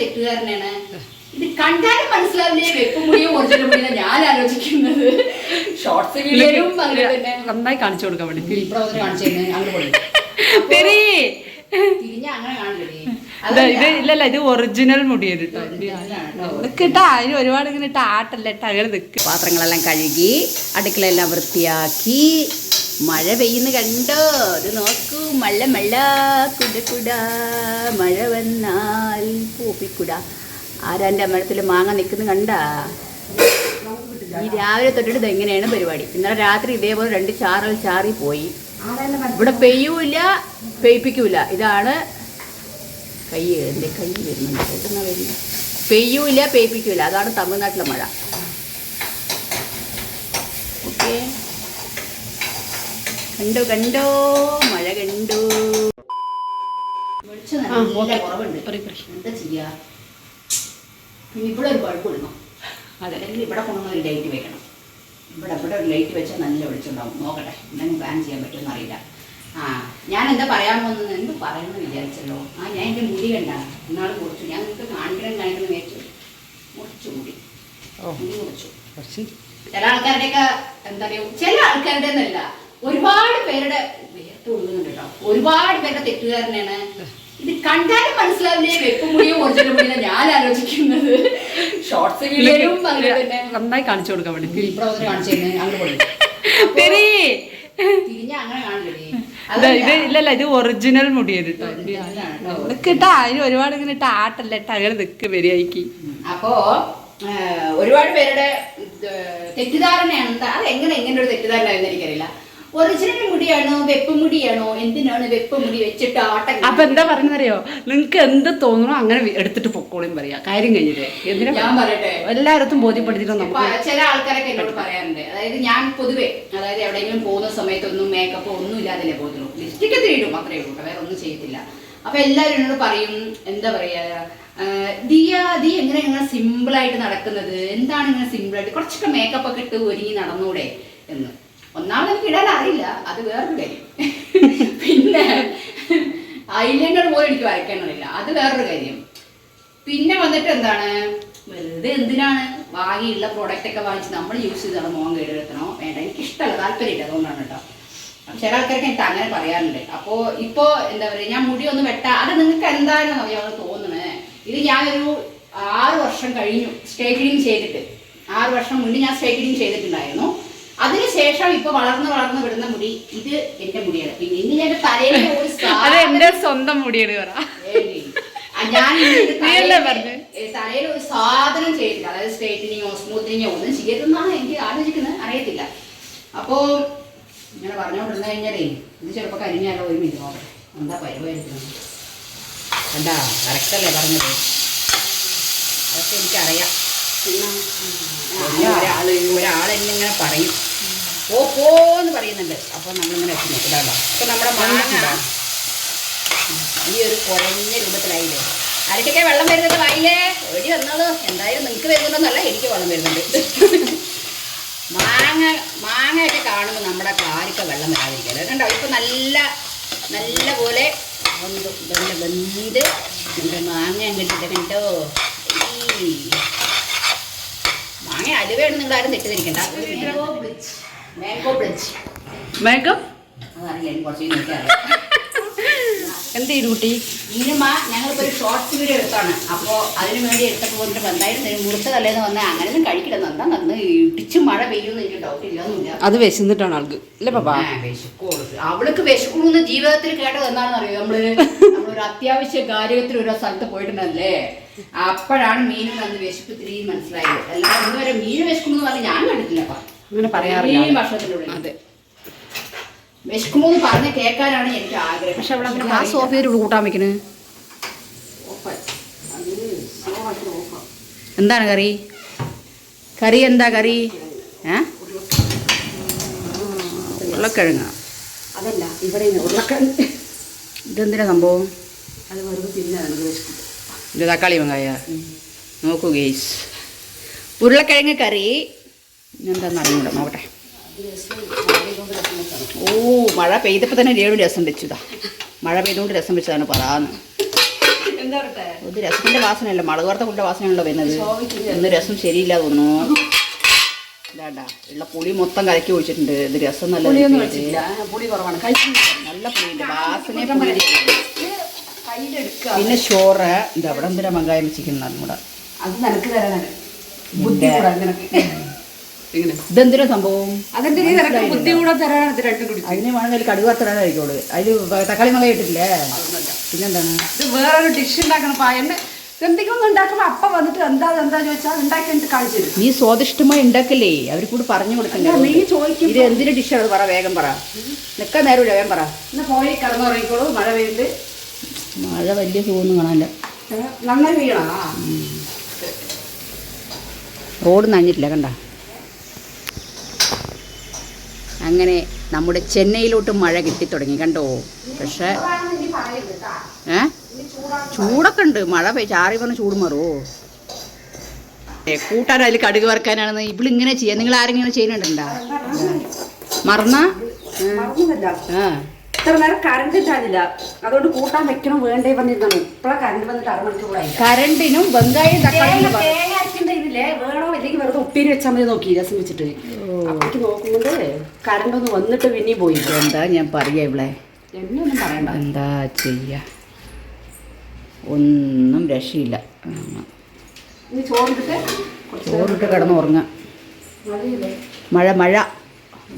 തെറ്റുകാരനാണ്. ഇത് കണ്ടാലും മനസ്സിലാവില്ലേ? വെപ്പും മുടിയും ഒറിജിനൽ മുടിയും ഞാൻ ആലോചിക്കുന്നത്. ഷോർട്സ് വീഡിയോയിലും അങ്ങനെ തന്നെ. നന്നായി കാണിച്ചു കൊടുക്കാൻ വേണ്ടി കാണിച്ചു തിരിഞ്ഞ അങ്ങനെ കാണില്ലേ? ഇത് ഇത് ഇല്ലല്ല ഇത് ഒറിജിനൽ മുടിയാണ് കിട്ടാ അതിന് ഒരുപാട് ഇങ്ങനെ ഇട്ട് ആട്ടല്ല ഇട്ട് അങ്ങനെ നിൽക്കുക പാത്രങ്ങളെല്ലാം കഴുകി അടുക്കളയെല്ലാം വൃത്തിയാക്കി മഴ പെയ്യുന്ന കണ്ടോ? അത് നോക്കൂ. മഴ മഴ കുട കുട. മഴ വന്നാൽ പൂപ്പിക്കുട. ആരാന്റെ അമ്പലത്തിൽ മാങ്ങ നിൽക്കുന്ന കണ്ടാ? ഈ രാവിലെ തൊട്ടിട്ട് എങ്ങനെയാണ് പരിപാടി? ഇന്നലെ രാത്രി ഇതേപോലെ രണ്ട് ചാറൽ ചാറി പോയി. ഇവിടെ പെയ്യൂല പെയ്പ്പിക്കൂല. ഇതാണ് കൈ എന്റെ കൈ വരുന്നുണ്ട്. വരുന്നത് പെയ്യൂല പെയ്പ്പിക്കൂല. അതാണ് തമിഴ്നാട്ടിലെ മഴ. ഓക്കെ. കണ്ടോ കണ്ടോ? മഴ കണ്ടു. വെളിച്ചം നല്ല കുറവുണ്ട്. എന്താ ചെയ്യാ? പിന്നെ ഇവിടെ ഒരു ബൾബ് ഇടണം. അതല്ലെങ്കിൽ ഇവിടെ കൊണ്ടുവന്ന് ഒരു ലൈറ്റ് വെക്കണം. ഇവിടെ ഇവിടെ ഒരു ലൈറ്റ് വെച്ചാൽ നല്ല വെളിച്ചമുണ്ടാവും നോക്കട്ടെ എന്തെങ്കിലും പ്ലാൻ ചെയ്യാൻ പറ്റുമെന്ന് അറിയില്ല. ആ ഞാൻ എന്താ പറയാൻ പോകുന്നത് എന്ത് പറയുമെന്ന് വിചാരിച്ചല്ലോ? ആ ഞാൻ എന്റെ മുടി കണ്ട. ഇന്നാൾ മുറിച്ചു. ഞാൻ നിങ്ങൾക്ക് കാണിക്കണം കാണിക്കണം വെച്ചു മുറിച്ചു മുടി. മുടി മുറിച്ചു. ചില ആൾക്കാരുടെയൊക്കെ എന്താ പറയുക ചില ആൾക്കാരുടെ എന്നല്ല ഒരുപാട് പേരുടെ വേർത്ത് ഒഴുകുന്നുണ്ട് കേട്ടോ. ഒരുപാട് പേരുടെ തെറ്റുകാരനാണ്. ഇത് കണ്ടാലും മനസ്സിലാവില്ലേ? വെപ്പും മുടിയും ഒറിജിനൽ മുടിയും ഞാൻ ആലോചിക്കുന്നത്. ഷോർട്സ് വീഡിയോയിലും അങ്ങനെ തന്നെ. നന്നായി കാണിച്ചു കൊടുക്കാൻ വേണ്ടി. കാണിച്ചു പോയി. തിരിഞ്ഞ അങ്ങനെ കാണില്ലേ? ഇത് ഇല്ലല്ല ഇത് ഒറിജിനൽ മുടിയാണ് കേട്ടോ. കിട്ടാ അതിന് ഒരുപാട് ഇങ്ങനെ ഇട്ട ആട്ടല്ല ഇട്ട അങ്ങനെ നിക്ക് വരികയ്ക്ക് അപ്പോ ഒരുപാട് പേരുടെ തെറ്റിദ്ധാരണയാണ്. അത് എങ്ങനെ എങ്ങനെ ഒരു തെറ്റിദ്ധാരണ എനിക്കറിയില്ല. ഒറിജിനൽ മുടിയാണോ? വെപ്പ് മുടിയാണോ? എന്തിനാണ് വെപ്പ് മുടി വെച്ചിട്ട് ആട്ടം അപ്പൊ എന്താ പറഞ്ഞറിയോ നിങ്ങക്ക് എന്ത് തോന്നണോ അങ്ങനെ എടുത്തിട്ട് പൊക്കോളും പറയാ. കാര്യം കഴിഞ്ഞിട്ട്. എന്തിനാ ഞാൻ പറയട്ടെ? എല്ലായിടത്തും ബോധ്യപ്പെടുത്തിയിട്ട് നമുക്ക് ചില ആൾക്കാരൊക്കെ എന്നോട് പറയാറുണ്ട്. അതായത് ഞാൻ പൊതുവെ അതായത് എവിടെയെങ്കിലും പോകുന്ന സമയത്തൊന്നും മേക്കപ്പ് ഒന്നും ഇല്ലാതെ പോകുന്നുള്ളൂ ലിസ്റ്റിക്ക് തീടും അത്രേ ഉള്ളൂ. വേറെ ഒന്നും ചെയ്യത്തില്ല. അപ്പൊ എല്ലാവരും എന്നോട് പറയും എന്താ പറയാ ദിയ ദി എങ്ങനെ ഇങ്ങനെ സിമ്പിൾ ആയിട്ട് നടക്കുന്നത്? എന്താണ് ഇങ്ങനെ സിമ്പിൾ ആയിട്ട്? കുറച്ചൊക്കെ മേക്കപ്പ് ഒക്കെ ഇട്ട് ഒരുങ്ങി നടന്നൂടെ എന്ന്. ഒന്നാമത് എനിക്ക് ഇടാൻ അറിയില്ല അത് വേറൊരു കാര്യം. പിന്നെ ഐലൻഡർ പോലും എനിക്ക് വരയ്ക്കാൻ അത് വേറൊരു കാര്യം. പിന്നെ വന്നിട്ട് എന്താണ്? വെറുതെ എന്തിനാണ് വാങ്ങിയുള്ള പ്രോഡക്റ്റ് ഒക്കെ വാങ്ങിച്ച് നമ്മൾ യൂസ് ചെയ്താണ് മോൻ കേടുവരുത്തണോ വേണ്ട എനിക്ക് ഇഷ്ടമല്ല താല്പര്യമില്ല അതുകൊണ്ടാണ് കേട്ടോ. ചില ആൾക്കാർക്ക് എനിക്ക് അങ്ങനെ പറയാറുണ്ട് അപ്പോ ഇപ്പോ എന്താ പറയുക ഞാൻ മുടി ഒന്ന് വെട്ടാ അത് നിങ്ങൾക്ക് എന്താണെന്ന് അറിയാമോ തോന്നണേ. ഇത് ഞാനൊരു ആറ് വർഷം കഴിഞ്ഞു സ്ട്രൈറ്റനിങ് ചെയ്തിട്ട്. ആറ് വർഷം മുന്നേ ഞാൻ സ്ട്രൈറ്റനിങ് ചെയ്തിട്ടുണ്ടായിരുന്നു. അതിനുശേഷം ഇപ്പൊ വളർന്ന് വളർന്ന് വിടുന്ന മുടി ഇത് എന്റെ മുടിയാണ്. പിന്നെ ഇന്ന് ഞാൻ തലയിൽ ഒരു അത് എന്റെ സ്വന്തം മുടിയാണ് പറ. ഞാൻ തലയിൽ- തലയിൽ ഒരു സാധനം ചെയ്തില്ല അതായത് സ്ട്രേറ്റനിങ്ങോ സ്മൂത്തനിങ്ങോ ഒന്നും ചെയ്തെന്നാണ് എനിക്ക് ആലോചിക്കുന്നത്. അറിയത്തില്ല. അപ്പോ ഇങ്ങനെ പറഞ്ഞുകൊണ്ടിരുന്നു കഴിഞ്ഞാലേ ഇത് ചിലപ്പോൾ കരിഞ്ഞാലോ ഒരു മിനിറ്റ് നോക്കട്ടെ എന്താ പരിപാടിക്കുന്നത് കണ്ടാ കറക്റ്റല്ലേ പറഞ്ഞത്? അതൊക്കെ എനിക്കറിയാം. ഒരാൾ ഒരാളെന്നെ ഇങ്ങനെ പറയും. പോ പോന്ന് പറയുന്നുണ്ട്. അപ്പോൾ നമ്മളിങ്ങനെ വെച്ച് നോക്കില്ലാണ്ടോ അപ്പൊ നമ്മുടെ മാങ്ങ. ഈ ഒരു കുറഞ്ഞ രൂപത്തിലായില്ലേ? അരക്കൊക്കെ വെള്ളം വരുന്നത് വായില്ലേ എടി വന്നോളൂ എന്തായാലും നിങ്ങൾക്ക് വരുന്നുണ്ടെന്നല്ല എനിക്ക് വെള്ളം വരുന്നുണ്ട്. മാങ്ങ മാങ്ങയൊക്കെ കാണുമ്പോൾ നമ്മുടെ കാലിക്ക വെള്ളം വരാതിരിക്കുക കണ്ടോ? ഇപ്പൊ നല്ല നല്ല പോലെ നല്ല വെന്ത് നമ്മുടെ മാങ്ങ അങ്ങോട്ട് കണ്ടോ? ഈ മാങ്ങ അലുവയാണ് നിങ്ങൾ ആരും തെറ്റിദ്ധരിക്കണ്ട മാംഗോ എന്ത് ചെയ്തു കുട്ടി? ഇനിമ ഞങ്ങളിപ്പോ ഒരു ഷോർട്സ് വീഡിയോ എടുത്താണ്. അപ്പോ അതിനു വേണ്ടി എടുത്തപ്പോൾ വന്നിട്ട് എന്തായാലും മുറിച്ച തലേന്ന് വന്നാൽ അങ്ങനെയൊന്നും കഴിക്കണം എന്താ നന്ന് ഇടിച്ച് മഴ പെയ്യുമെന്ന് എനിക്ക് ഡൗട്ട് ഇല്ലൊന്നുമില്ല അത് വിശന്നിട്ടാണ് ആൾക്ക്. അല്ലേ പാപ്പാ? വിശക്കുള്ളൂ. അവൾക്ക് വിശക്കുള്ളൂന്ന് ജീവിതത്തിൽ കേട്ടത് എന്താണെന്ന് അറിയോ നമ്മൾ നമ്മളൊരു അത്യാവശ്യ കാര്യത്തിൽ ഒരു സ്ഥലത്ത് പോയിട്ടുണ്ടല്ലേ? അപ്പോഴാണ് മീനും അന്ന് വിശപ്പ് തിരി മനസ്സിലായത്. അല്ലാതെ മീൻ വിശക്കുന്നു പറഞ്ഞ് ഞാൻ കണ്ടിട്ടില്ലപ്പാ അങ്ങനെ പറയാറില്ല. വർഷത്തിനുള്ളിൽ. അതെ. വിശക്കുമെന്ന് പറഞ്ഞ് കേൾക്കാനാണ് എനിക്ക് ആഗ്രഹം. പക്ഷെ അവിടെ ആ സോഫയിൽ കൂട്ടാൻ വെക്കണ്. എന്താണ് കറി? കറി എന്താ കറി? ഏ? ഉരുളക്കിഴങ്ങ. അതല്ല ഇവിടെ ഉരുളക്കിഴങ്ങ്. ഇതെന്തിനാ സംഭവം? അത് വെറുതെ ഇത് തക്കാളി വെങ്കായ നോക്കൂ ഗേസ്. ഉരുളക്കിഴങ്ങ് കറി അറിഞ്ഞൂടാ നോക്കട്ടെ ഓ മഴ പെയ്തപ്പോൾ തന്നെ രേണു രസം വെച്ചതാ. മഴ പെയ്തുകൊണ്ട് രസം വെച്ചതാണ് പറയാന്ന് ഇത് രസത്തിന്റെ വാസനയല്ല മുളക് വറുത്ത കുട്ടിയുടെ വാസനയാണല്ലോ വരുന്നത്. ഇന്ന് രസം ശരിയില്ല തോന്നുന്നു. ഇതാണ്ടാ ഉള്ള പുളി മൊത്തം കലക്കി ഒഴിച്ചിട്ടുണ്ട്. ഇത് രസം നല്ല നല്ല പുളിയുണ്ട്. പിന്നെ ചോറ് ഇത് അവിടെ എന്തിനാ മങ്കായം വെച്ചിരിക്കുന്നത് കൂടെ അത് നിനക്ക് തരാനാണ്. ബുദ്ധി നിനക്ക്. ഇതെന്തിനാ സംഭവം? അതിന്റെ ബുദ്ധി കൂടെ തരാനാണ് ഇത് രണ്ടും കുടി അതിന് വേണമെങ്കിൽ കടുക് വറുത്തിടാനായിരിക്കുള്ളൂ അതിൽ തക്കാളി മുളക് ഇട്ടില്ലേ പിന്നെന്താണ്? ഇത് വേറൊരു ഡിഷ് ഉണ്ടാക്കണം പായന്റെ എന്തെങ്കിലും ഒന്ന് ഉണ്ടാക്കുമ്പോ അപ്പ വന്നിട്ട് എന്താ എന്താ ചോദിച്ചാൽ ഉണ്ടാക്കി എന്നിട്ട് കാണിച്ചു തരും. നീ സ്വാദിഷ്ടമായി ഉണ്ടാക്കല്ലേ? അവർ കൂടി പറഞ്ഞു കൊടുക്കണ്ട നീ ചോദിക്കും ഇത് എന്തിന്റെ ഡിഷാണ് പറ വേഗം പറ. നിൽക്കാൻ നേരമില്ല വേഗം പറ. എന്നാ പോയി കിടന്നുറങ്ങിക്കോളൂ മഴ പെയ്യുണ്ട് മഴ വലിയ സുഖമൊന്നും കാണാനില്ല. നന്നായി പെയ്യണോ? റോഡ് നഞ്ഞിട്ടില്ല കണ്ട? അങ്ങനെ നമ്മുടെ ചെന്നൈയിലോട്ട് മഴ കിട്ടിത്തുടങ്ങി കണ്ടോ? പക്ഷേ ഏ? ചൂടൊക്കെ ഉണ്ട്. മഴ ചാറി പറഞ്ഞ ചൂട് മാറുമോ ഏ കൂട്ടാൻ അതിൽ കടുക് വറുക്കാനാണെന്ന് ഇവളിങ്ങനെ ചെയ്യാം. നിങ്ങൾ ആരെങ്കിലും ചെയ്യുന്നുണ്ടാ? മറന്ന? ആ. ഇത്ര നേരം കറണ്ട് അതുകൊണ്ട് കൂട്ടാൻ വെക്കണം വേണ്ടേ കറണ്ട് വന്നിട്ട് അരമണിക്കൂറായി വെങ്കായം തക്കാളിയും തേങ്ങ തേങ്ങ അരക്കേണ്ട ഇതില്ലേ? വേണോ? വെറുതെ ഉപ്പേരി വെച്ചാൽ മതി നോക്കി. രസം വെച്ചിട്ട്. കറണ്ട് ഒന്ന് വന്നിട്ട് പിന്നെ പോയി. എന്താ ഞാൻ പറയാ ഇവിടെ പറയണ്ട. എന്താ ചെയ്യ? ഒന്നും രക്ഷയില്ല. കുറച്ച് ചോറിട്ട് കിടന്ന് ഉറങ്ങാം? മഴ മഴ.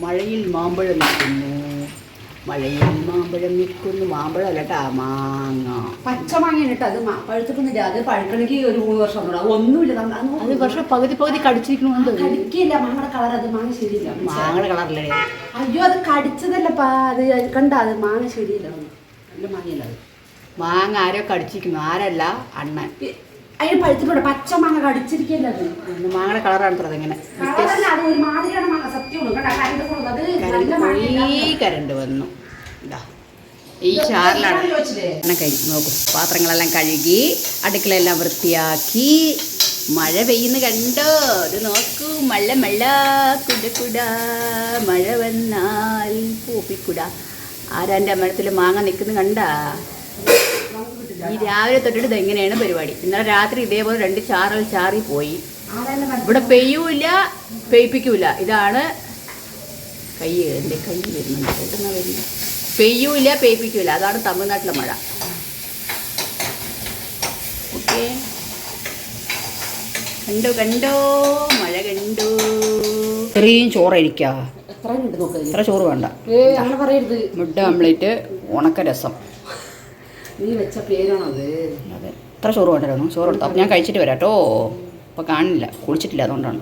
മഴയിൽ മാമ്പഴം നിൽക്കുന്നു മഴയിൽ മാമ്പഴം നിൽക്കുന്നു മാമ്പഴം അല്ലട്ടാ മാങ്ങ. പച്ച മാങ്ങയാണ് കേട്ടോ അത് പഴുത്തിട്ടൊന്നുമില്ല അത് പഴുക്കണമെങ്കിൽ ഒരു മൂന്ന് വർഷം കൂടെ ഒന്നുമില്ല. നമ്മ- അത് പക്ഷെ പകുതി പകുതി കടിച്ചിരിക്കണമെന്ന് കടിക്കില്ല. മാങ്ങയുടെ കളർ അത് മാങ്ങ ശരിയില്ല. മാങ്ങയുടെ കളറല്ലേ? അയ്യോ അത് കടിച്ചതല്ലപ്പാ അത് കണ്ട അത് മാങ്ങ ശരിയില്ല നല്ല മാങ്ങയല്ല അത്? മാങ്ങ ആരോ കടിച്ചിരിക്കുന്നു. ആരല്ല? അണ്ണൻ. പി- അതിന് പഴുത്തിട്ടുണ്ട്. പച്ച മാങ്ങ കടിച്ചിരിക്കുന്നത് മാങ്ങയുടെ കളറാണ് അത്ര ഇങ്ങനെ. കളറല്ല അത് ഒരു മാങ്ങ. സത്യമാണ് കണ്ട കരണ്ട് വന്നു. ഇതാ. ഈ ചാറിലാണ്. കഴിഞ്ഞു നോക്കൂ. പാത്രങ്ങളെല്ലാം കഴുകി അടുക്കളയെല്ലാം വൃത്തിയാക്കി. മഴ പെയ്യുന്ന കണ്ടോ? ഇത് നോക്കൂ. മഴ മഴ കുടക്കുട കുട. മഴ വന്നാൽ പൂപ്പിക്കുട ആരാന്റെ മരത്തിൽ മാങ്ങ നിൽക്കുന്ന കണ്ടാ? ഈ രാവിലെ തൊട്ടിട്ട് ഇതെങ്ങനെയാണ് പരിപാടി. ഇന്നലെ രാത്രി ഇതേപോലെ രണ്ട് ചാറൽ ചാറി പോയി. ഇവിടെ പെയ്യൂല പെയ്പ്പിക്കൂല. ഇതാണ് കൈ എന്റെ കൈ വരുന്നുണ്ട്. വരുന്നത് പെയ്യൂല പെയ്പ്പിക്കൂല. അതാണ് തമിഴ്നാട്ടിലെ മഴ. ഓക്കെ. കണ്ടോ കണ്ടോ? മഴ കണ്ടോ? ചെറിയ ചോറായിരിക്കാ എത്ര ചോറ് വേണ്ട. മുട്ട ഓംലേറ്റ് ഉണക്ക രസം. അത്. ഇത്ര ചോറ് വേണ്ടായിരുന്നു ചോറ് എടുത്തു അപ്പം ഞാൻ കഴിച്ചിട്ട് വരാം കേട്ടോ അപ്പോൾ കാണില്ല. കുളിച്ചിട്ടില്ല അതുകൊണ്ടാണ്.